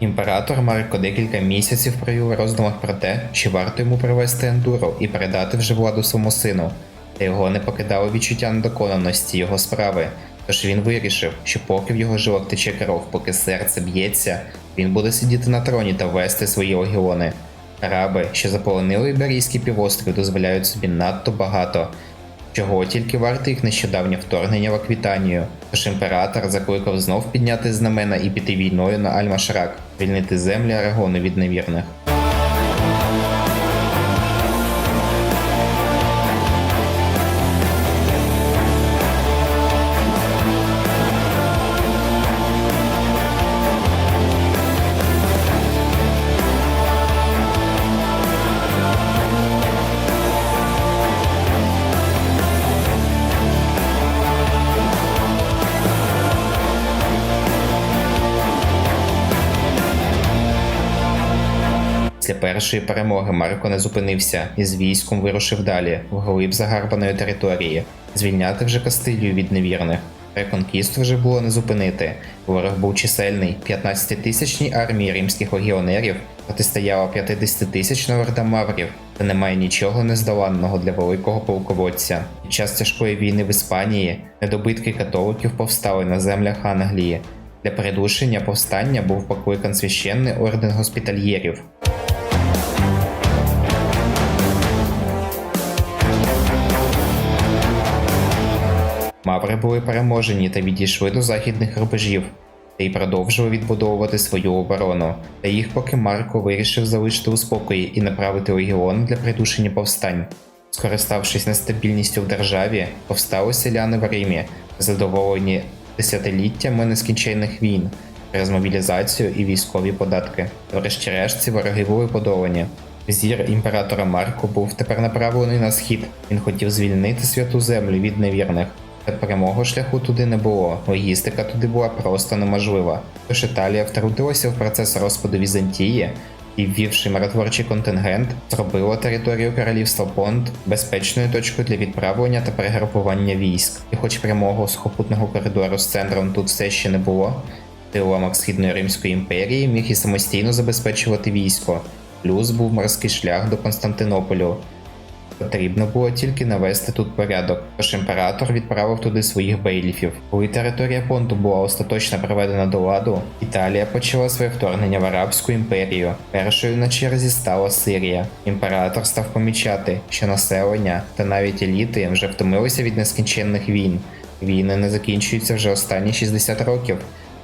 Імператор Марко декілька місяців провів у роздумах про те, чи варто йому привести ендуру і передати вже владу своєму сину, та його не покидало відчуття недоконаності його справи. Тож він вирішив, що поки в його жилах тече кров, поки серце б'ється, він буде сидіти на троні та вести свої легіони. Араби, що заполонили Іберійський півострів, дозволяють собі надто багато, чого тільки варте їх нещодавнє вторгнення в Аквітанію. Тож імператор закликав знов підняти знамена і піти війною на Альмашрак, звільнити землі Арагону від невірних. Першої перемоги Марко не зупинився і з військом вирушив далі, вглиб загарбаної території, звільняти вже Кастилію від невірних. Реконкісту вже було не зупинити. Ворог був чисельний, 15-тисячній армії римських легіонерів протистояла 50-тисячна орда маврів, та немає нічого нездоланного для великого полководця. Під час тяжкої війни в Іспанії недобитки католиків повстали на землях Англії. Для придушення повстання був покликан священний орден госпітальєрів. Маври були переможені та відійшли до західних рубежів, та й продовжили відбудовувати свою оборону. Та їх поки Марко вирішив залишити у спокої і направити легіон для придушення повстань. Скориставшись нестабільністю в державі, повстали селяни в Римі, задоволені десятиліттями нескінченних війн, через мобілізацію і військові податки. Врешті-решт ці вороги були подолані. Зір імператора Марко був тепер направлений на схід. Він хотів звільнити святу землю від невірних. Прямого шляху туди не було, логістика туди була просто неможлива. Тож Італія втрутилася в процес розпаду Візантії і, ввівши миротворчий контингент, зробила територію королівства Понт безпечною точкою для відправлення та перегрупування військ. І хоч прямого сухопутного коридору з центром тут все ще не було, ти уламок Східної Римської імперії міг і самостійно забезпечувати військо. Плюс був морський шлях до Константинополю. Потрібно було тільки навести тут порядок, тож імператор відправив туди своїх бейліфів. Коли територія Понту була остаточно приведена до ладу, Італія почала своє вторгнення в Арабську імперію. Першою на черзі стала Сирія. Імператор став помічати, що населення та навіть еліти вже втомилися від нескінченних війн. Війни не закінчуються вже останні 60 років.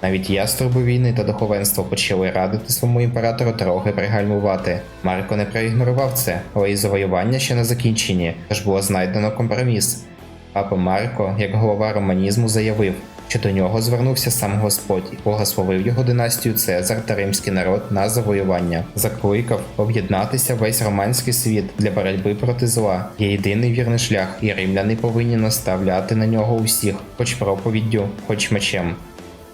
Навіть яструби війни та духовенство почали радити своєму імператору трохи пригальмувати. Марко не проігнорував це, але і завоювання ще не закінчені, тож було знайдено компроміс. Папа Марко, як голова романізму, заявив, що до нього звернувся сам Господь і благословив його династію Цезар та римський народ на завоювання. Закликав об'єднатися весь романський світ для боротьби проти зла. Є єдиний вірний шлях, і римляни повинні наставляти на нього усіх, хоч проповіддю, хоч мечем.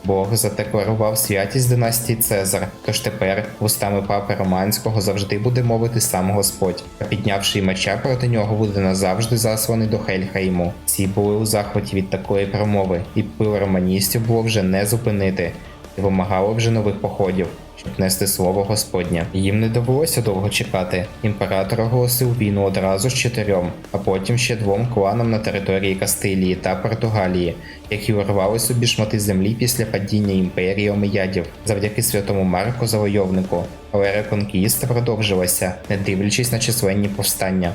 Бог задекларував святість династії Цезар, тож тепер вустами папи Романського завжди буде мовити сам Господь, а піднявши меча проти нього, буде назавжди засланий до Хельхайму. Всі були у захваті від такої промови, і пил романістів було вже не зупинити, і вимагало вже нових походів. Щоб нести слово Господнє. Їм не довелося довго чекати. Імператор оголосив війну одразу з чотирьом, а потім ще двом кланам на території Кастилії та Португалії, які урвали собі шмати землі після падіння імперії омиядів завдяки святому Марку завойовнику. Але реконкіста продовжилася, не дивлячись на численні повстання.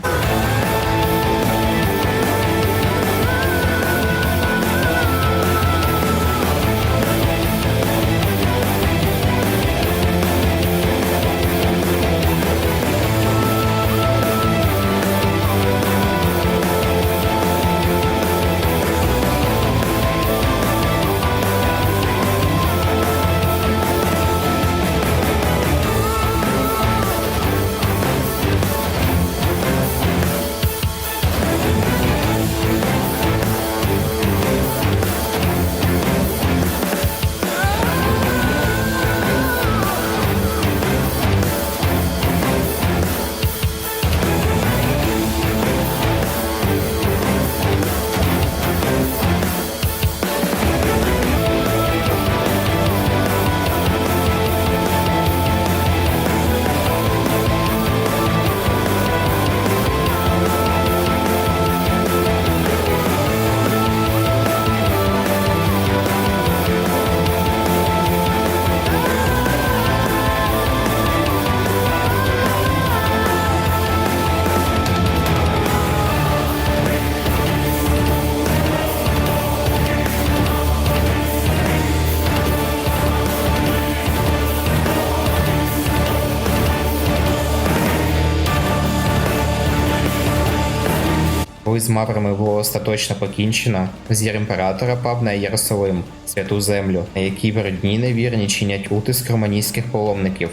Маврами було остаточно покінчено, зір імператора пав на Єрусалим, святу землю, на якій бродні невірні чинять утиск романійських паломників.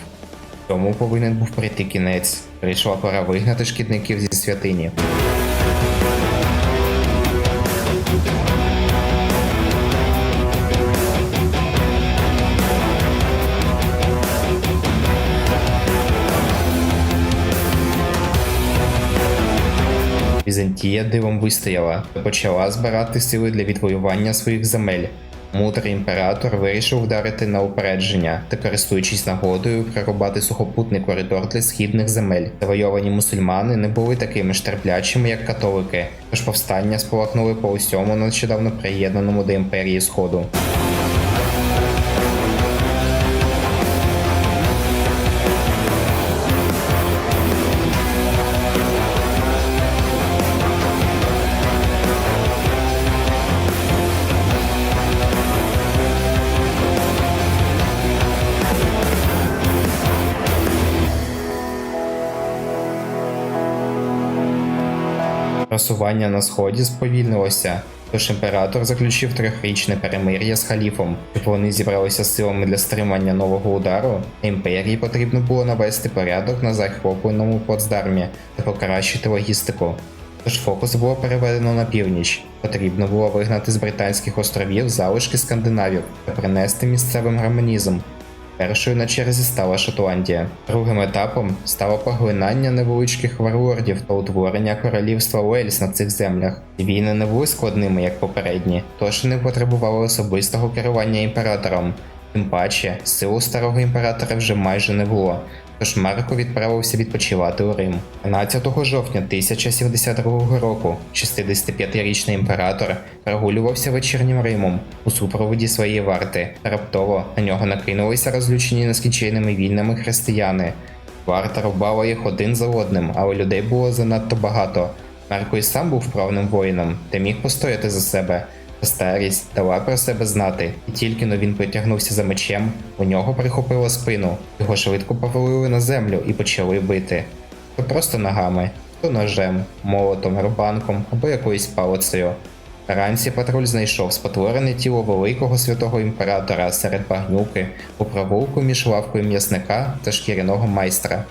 Тому повинен був прийти кінець. Прийшла пора вигнати шкідників зі святині. Візантія дивом вистояла та почала збирати сили для відвоювання своїх земель. Мудрий імператор вирішив вдарити на упередження та, користуючись нагодою, прорубати сухопутний коридор для східних земель. Завойовані мусульмани не були такими ж терплячими, як католики, тож повстання спалахнули по усьому нещодавно приєднаному до імперії Сходу. Просування на сході сповільнилося, тож імператор заключив трьохрічне перемир'я з халіфом, щоб вони зібралися силами для стримання нового удару. Імперії потрібно було навести порядок на захопленому плацдармі та покращити логістику. Тож фокус було переведено на північ. Потрібно було вигнати з британських островів залишки скандинавів та принести місцевим гармонізм. Першою на черзі стала Шотландія. Другим етапом стало поглинання невеличких варлордів та утворення королівства Уельс на цих землях. Війни не були складними, як попередні, тож не потребували особистого керування імператором. Тим паче, сил старого імператора вже майже не було. Тож Марко відправився відпочивати у Рим. 13 жовтня 1072 року 65-річний імператор прогулювався вечірнім Римом у супроводі своєї варти. Раптово на нього накинулися розлючені нескінченними війнами християни. Варта рубала їх один за одним, але людей було занадто багато. Марко і сам був вправним воїном та міг постояти за себе. Та Старість дала про себе знати, і тільки но він притягнувся за мечем, у нього прихопило спину, його швидко повалили на землю і почали бити. То просто ногами, то ножем, молотом, рубанком або якоюсь палицею. Вранці патруль знайшов спотворене тіло великого святого імператора серед багнюки у провулку між лавкою м'ясника та шкіряного майстра.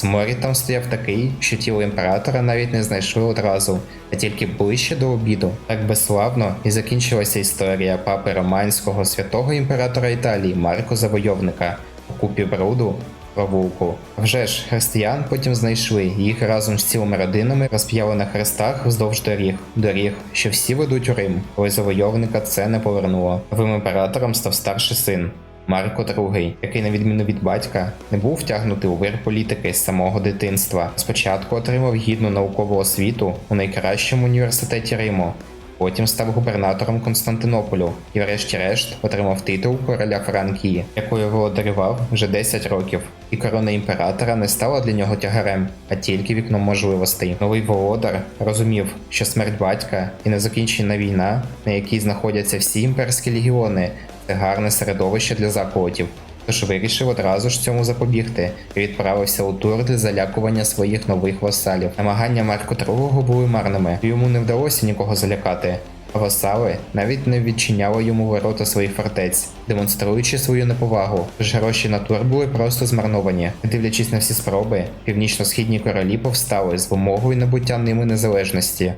Сморід там стояв такий, що тіло імператора навіть не знайшли одразу, а тільки ближче до обіду. Так безславно і закінчилася історія папи романського святого імператора Італії Марко Завойовника у купі бруду провулку. Вже ж християн потім знайшли їх разом з цілими родинами розп'яли на хрестах вздовж доріг, доріг, що всі ведуть у Рим, коли завойовника це не повернуло. Новим імператором став старший син. Марко II, який, на відміну від батька, не був втягнутий у вир політики з самого дитинства. Спочатку отримав гідну наукову освіту у найкращому університеті Риму, потім став губернатором Константинополю і, врешті-решт, отримав титул короля Франкії, якою володарював вже 10 років. І корона імператора не стала для нього тягарем, а тільки вікном можливостей. Новий володар розумів, що смерть батька і незакінчена війна, на якій знаходяться всі імперські легіони, це гарне середовище для заколотів. Тож вирішив одразу ж цьому запобігти і відправився у тур для залякування своїх нових васалів. Намагання Марко II були марними, йому не вдалося нікого залякати. Васали навіть не відчиняли йому ворота своїх фортець, демонструючи свою неповагу. Тож гроші на тур були просто змарновані. Дивлячись на всі спроби, північно-східні королі повстали з вимогою набуття ними незалежності.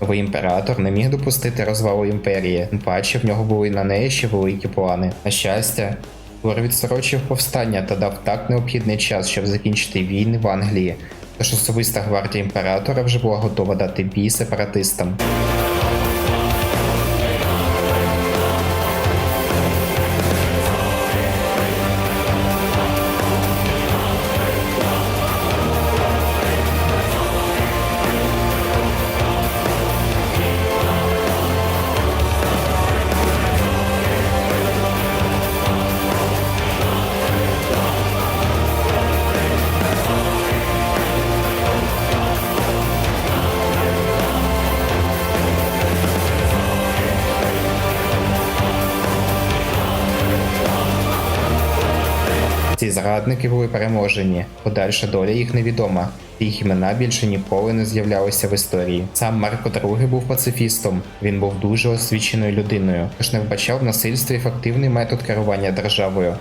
Новий імператор не міг допустити розвалу імперії, тим паче в нього були на неї ще великі плани. На щастя, Лор відсорочив повстання та дав так необхідний час, щоб закінчити війни в Англії. Тож особиста гвардія імператора вже була готова дати бій сепаратистам. Зрадники були переможені, подальша доля їх невідома. Їх імена більше ніколи не з'являлися в історії. Сам Марко II був пацифістом. Він був дуже освіченою людиною, тож не вбачав в насильстві ефективний метод керування державою.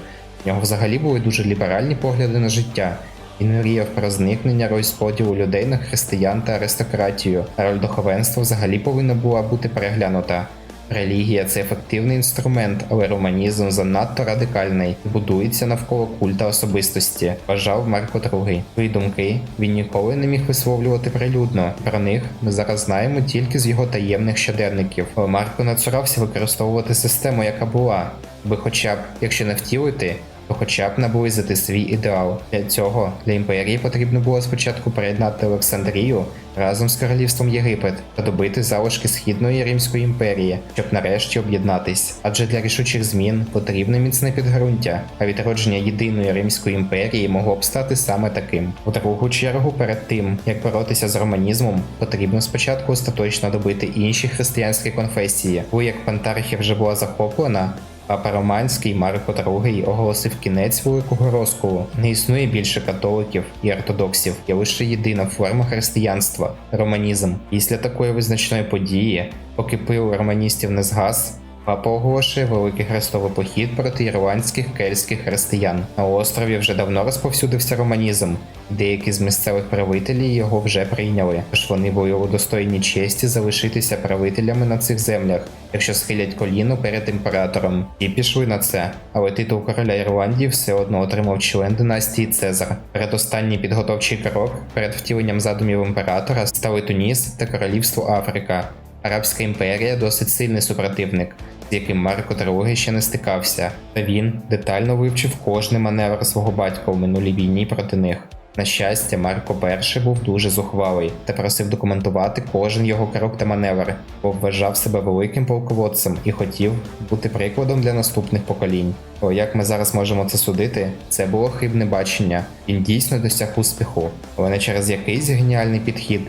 В нього взагалі були дуже ліберальні погляди на життя. Він мріяв про зникнення розподілу людей на християн та аристократію. Роль духовенства взагалі повинна була бути переглянута. Релігія це ефективний інструмент, але романізм занадто радикальний будується навколо культа особистості, вважав Марко II. Свої думки він ніколи не міг висловлювати прилюдно. Про них ми зараз знаємо тільки з його таємних щоденників. Але Марко нацурався використовувати систему, яка була, аби хоча б, якщо не втілити, хоча б наблизити свій ідеал. Для цього для імперії потрібно було спочатку приєднати Олександрію разом з королівством Єгипет та добити залишки східної Римської імперії, щоб нарешті об'єднатись. Адже для рішучих змін потрібне міцне підґрунтя, а відродження єдиної Римської імперії могло б стати саме таким. У другу чергу, перед тим як боротися з романізмом, потрібно спочатку остаточно добити інші християнські конфесії, бо як Пантархія вже була захоплена. Папа Романський Марко II оголосив кінець великого розколу. Не існує більше католиків і ортодоксів, є лише єдина форма християнства романізм. Після такої визначної події, поки пил романістів не згас, Папа оголошує великий хрестовий похід проти ірландських кельтських християн. На острові вже давно розповсюдився романізм. Деякі з місцевих правителів його вже прийняли, тож вони були удостоєні честі залишитися правителями на цих землях, якщо схилять коліно перед імператором. І пішли на це, але титул короля Ірландії все одно отримав член династії Цезар. Передостанній підготовчий крок перед втіленням задумів імператора стали Туніс та Королівство Африка. Арабська імперія досить сильний супротивник, з яким Марко II ще не стикався, та він детально вивчив кожний маневр свого батька у минулій війні проти них. На щастя, Марко І був дуже зухвалий та просив документувати кожен його крок та маневр, бо вважав себе великим полководцем і хотів бути прикладом для наступних поколінь. О, як ми зараз можемо це судити, це було хибне бачення. Він дійсно досяг успіху, але не через якийсь геніальний підхід.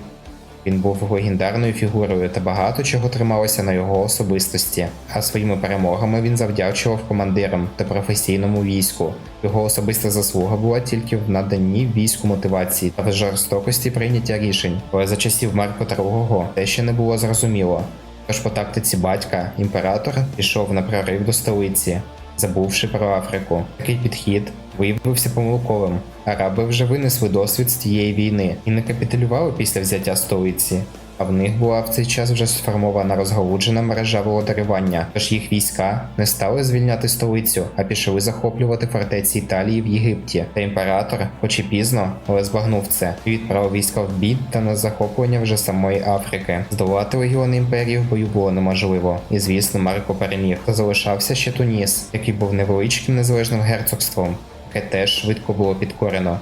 Він був легендарною фігурою та багато чого трималося на його особистості, а своїми перемогами він завдячував командирам та професійному війську. Його особиста заслуга була тільки в наданні війську мотивації та в жорстокості прийняття рішень, але за часів Марко II те ще не було зрозуміло. Тож по тактиці батька імператор пішов на прорив до столиці, забувши про Африку. Такий підхід виявився помилковим. Араби вже винесли досвід з тієї війни і не капітулювали після взяття столиці. А в них була в цей час вже сформована розгалуджена мережа володарювання, тож їх війська не стали звільняти столицю, а пішли захоплювати фортеці Італії в Єгипті. Та імператор, хоч і пізно, але збагнув це і відправив війська в бій та на захоплення вже самої Африки. Здолати легіони імперії в бою було неможливо, і звісно, Марко переміг. Та залишався ще Туніс, який був невеличким незалежним герцогством, яке теж швидко було підкорено.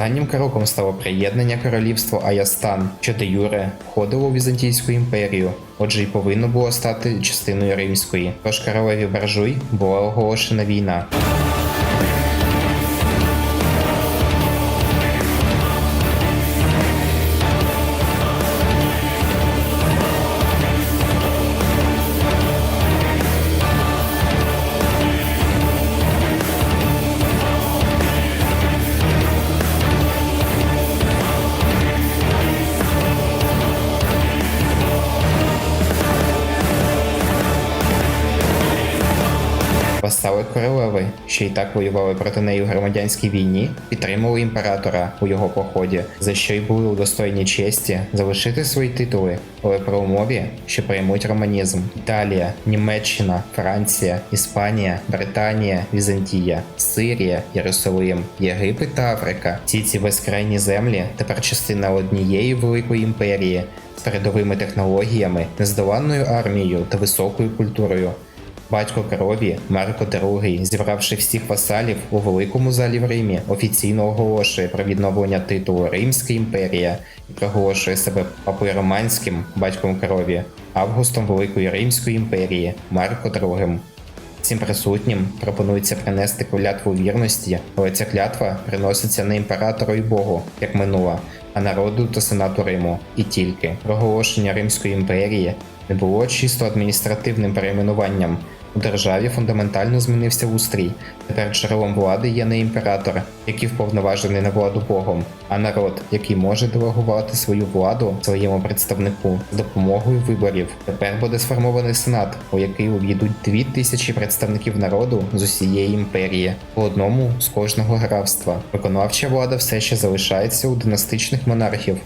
Останнім кроком стало приєднання королівства Аястан, що де Юре входило у Візантійську імперію, отже й повинно було стати частиною римської. Тож королеві Баржуй була оголошена війна. Васали королеви, що й так воювали проти неї у громадянській війні, підтримали імператора у його поході, за що й були удостоєні честі залишити свої титули, але про умові, що приймуть романізм: Італія, Німеччина, Франція, Іспанія, Британія, Візантія, Сирія, Єрусалим, Єгипет та Африка. Всі ці безкрайні землі тепер частина однієї великої імперії з передовими технологіями, нездоланною армією та високою культурою. Батько крові Марко II, зібравши всіх васалів у великому залі в Римі, офіційно оголошує про відновлення титулу Римська імперія і проголошує себе папою романським батьком крові, августом Великої Римської імперії Марко II. Всім присутнім пропонується принести клятву вірності, але ця клятва приноситься не імператору і Богу, як минула, а народу та сенату Риму. І тільки проголошення Римської імперії не було чисто адміністративним перейменуванням. У державі фундаментально змінився устрій. Тепер джерелом влади є не імператор, який вповноважений на владу Богом, а народ, який може делегувати свою владу своєму представнику з допомогою виборів. Тепер буде сформований сенат, у який увійдуть дві тисячі представників народу з усієї імперії, по одному з кожного графства. Виконавча влада все ще залишається у династичних монархів,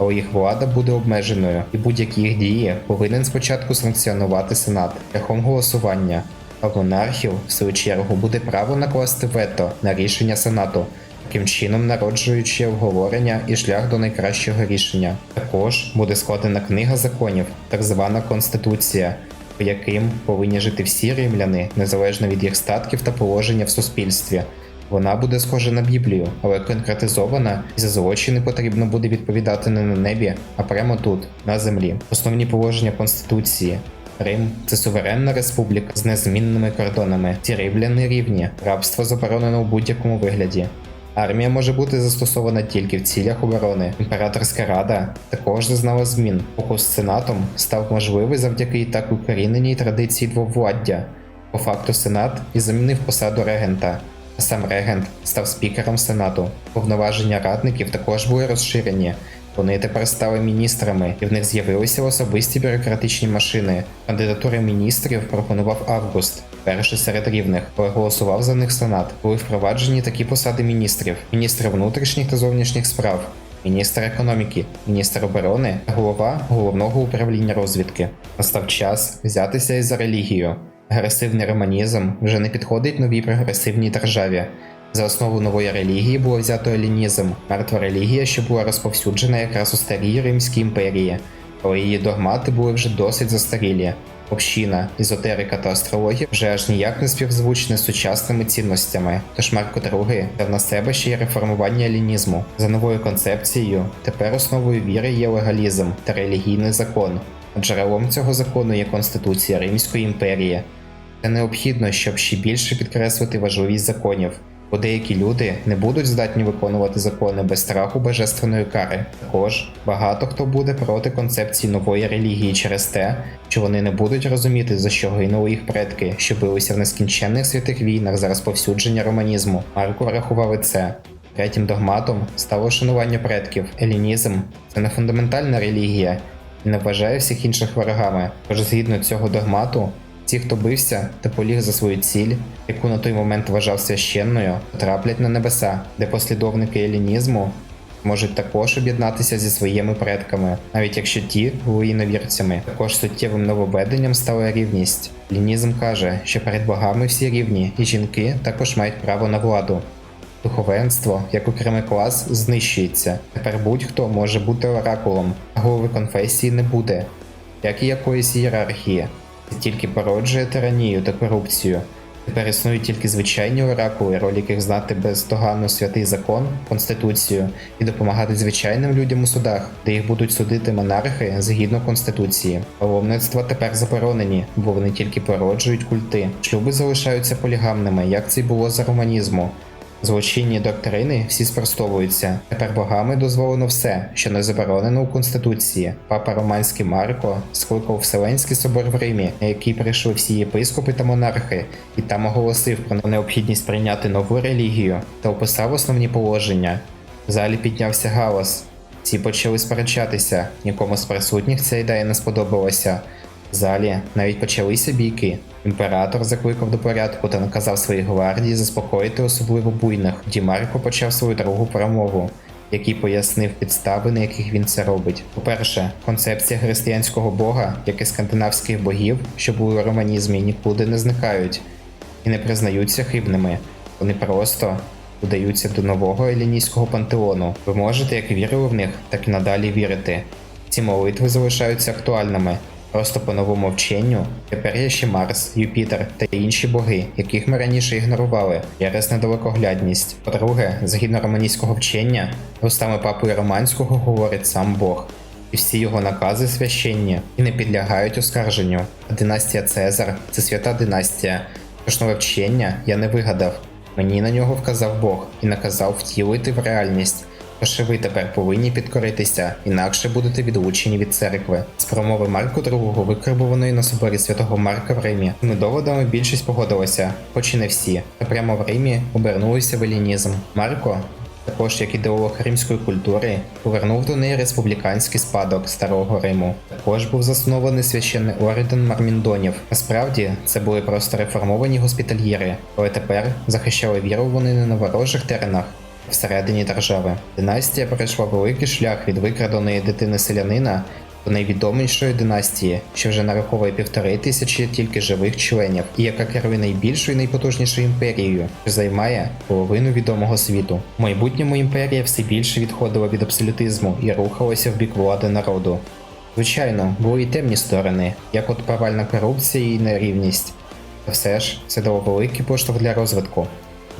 але їх влада буде обмеженою, і будь-які їх дії повинен спочатку санкціонувати Сенат шляхом голосування. А монархів, в свою чергу, буде право накласти вето на рішення Сенату, таким чином народжуючи обговорення і шлях до найкращого рішення. Також буде складена книга законів, так звана Конституція, по яким повинні жити всі римляни, незалежно від їх статків та положення в суспільстві. Вона буде схожа на Біблію, але конкретизована, і за злочини потрібно буде відповідати не на небі, а прямо тут, на землі. Основні положення Конституції. Рим це суверенна республіка з незмінними кордонами. Ці римляни рівні, рабство заборонено у будь-якому вигляді. Армія може бути застосована тільки в цілях оборони. Імператорська рада також зазнала змін. Фокус з сенатом став можливий завдяки і так укоріненій традиції двовладдя. По факту сенат і замінив посаду регента. Сам регент став спікером сенату. Повноваження радників також були розширені. Вони тепер стали міністрами, і в них з'явилися особисті бюрократичні машини. Кандидатури міністрів пропонував Август, перший серед рівних, але голосував за них сенат. Були впроваджені такі посади міністрів: міністр внутрішніх та зовнішніх справ, міністр економіки, міністр оборони та голова головного управління розвідки. Настав час взятися і за релігію. Агресивний романізм вже не підходить новій прогресивній державі. За основу нової релігії було взято елінізм, мертва релігія, що була розповсюджена якраз у старій Римській імперії, але її догмати були вже досить застарілі. Община, езотерика та астрологія вже аж ніяк не співзвучні з сучасними цінностями. Тож Марко II дав на себе ще й реформування елінізму. За новою концепцією, тепер основою віри є легалізм та релігійний закон. А Джерелом цього закону є Конституція Римської імперії. Це необхідно, щоб ще більше підкреслити важливість законів, бо деякі люди не будуть здатні виконувати закони без страху божественної кари. Також багато хто буде проти концепції нової релігії через те, що вони не будуть розуміти, за що гинули їх предки, що билися в нескінченних святих війнах за розповсюдження романізму. Марко врахував і це. Третім догматом стало шанування предків. Елінізм це не фундаментальна релігія і не вважає всіх інших ворогами. Тож згідно цього догмату, ті, хто бився та поліг за свою ціль, яку на той момент вважав священною, траплять на небеса, де послідовники елінізму можуть також об'єднатися зі своїми предками, навіть якщо ті були іновірцями. Також суттєвим нововведенням стала рівність. Лінізм каже, що перед богами всі рівні, і жінки також мають право на владу. Духовенство, як окремий клас, знищується. Тепер будь-хто може бути оракулом, а голови конфесії не буде, як і якоїсь ієрархії. Тільки породжує тиранію та корупцію. Тепер існують тільки звичайні оракули, роль яких знати бездоганно святий закон, конституцію і допомагати звичайним людям у судах, де їх будуть судити монархи згідно конституції. Паломництва тепер заборонені, бо вони тільки породжують культи. Шлюби залишаються полігамними, як це й було за романізму. Злочинні доктрини всі спростовуються. Тепер богами дозволено все, що не заборонено у Конституції. Папа Романський Марко скликав Вселенський собор в Римі, на який прийшли всі єпископи та монархи, і там оголосив про необхідність прийняти нову релігію та описав основні положення. В залі піднявся галас. Всі почали сперечатися, нікому з присутніх ця ідея не сподобалася. В залі навіть почалися бійки. Імператор закликав до порядку та наказав своїй гвардії заспокоїти особливо буйних. Тоді Марко почав свою другу промову, який пояснив підстави, на яких він це робить. По-перше, концепція християнського бога, як і скандинавських богів, що були у романізмі, нікуди не зникають і не признаються хибними. Вони просто додаються до нового елінійського пантеону. Ви можете як вірили в них, так і надалі вірити. Ці молитви залишаються актуальними. Просто по новому вченню тепер є ще Марс, Юпітер та інші боги, яких ми раніше ігнорували через недалекоглядність. По-друге, згідно романійського вчення, устами папи Романського говорить сам Бог. І всі його накази священні і не підлягають оскарженню. А династія Цезар це свята династія. Тож нове вчення я не вигадав. Мені на нього вказав Бог і наказав втілити в реальність. Тож ви тепер повинні підкоритися, інакше будете відлучені від церкви. З промови Марку II, викарбуваної на соборі святого Марка в Римі, з доводами більшість погодилася, хоч і не всі. Та прямо в Римі обернулися в елінізм. Марко, також як ідеолог римської культури, повернув до неї республіканський спадок старого Риму. Також був заснований священний орден Марміндонів. Насправді це були просто реформовані госпітальєри, але тепер захищали віру вони не на ворожих теренах. Всередині держави династія пройшла великий шлях від викраденої дитини селянина до найвідомішої династії, що вже нараховує півтори тисячі тільки живих членів, і яка керує найбільшою і найпотужнішою імперією, що займає половину відомого світу. В майбутньому імперія все більше відходила від абсолютизму і рухалася в бік влади народу. Звичайно, були й темні сторони, як от провальна корупція і нерівність. Та все ж це дало великий поштовх для розвитку.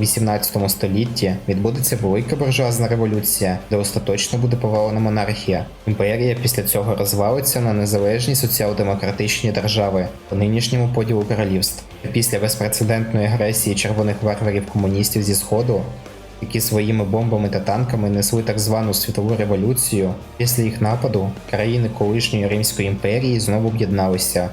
18 столітті відбудеться велика буржуазна революція, де остаточно буде повалена монархія. Імперія після цього розвалиться на незалежні соціал-демократичні держави по нинішньому поділу королівств. Після безпрецедентної агресії червоних варварів комуністів зі сходу, які своїми бомбами та танками несли так звану світову революцію, після їх нападу країни колишньої Римської імперії знову об'єдналися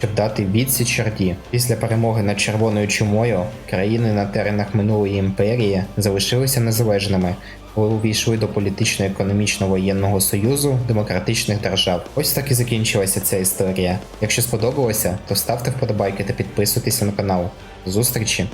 щоб дати відсіч Орді. Після перемоги над червоною чумою країни на теренах минулої імперії залишилися незалежними, коли увійшли до політично-економічно-воєнного союзу демократичних держав. Ось так і закінчилася ця історія. Якщо сподобалося, то ставте вподобайки та підписуйтесь на канал. Зустрічі!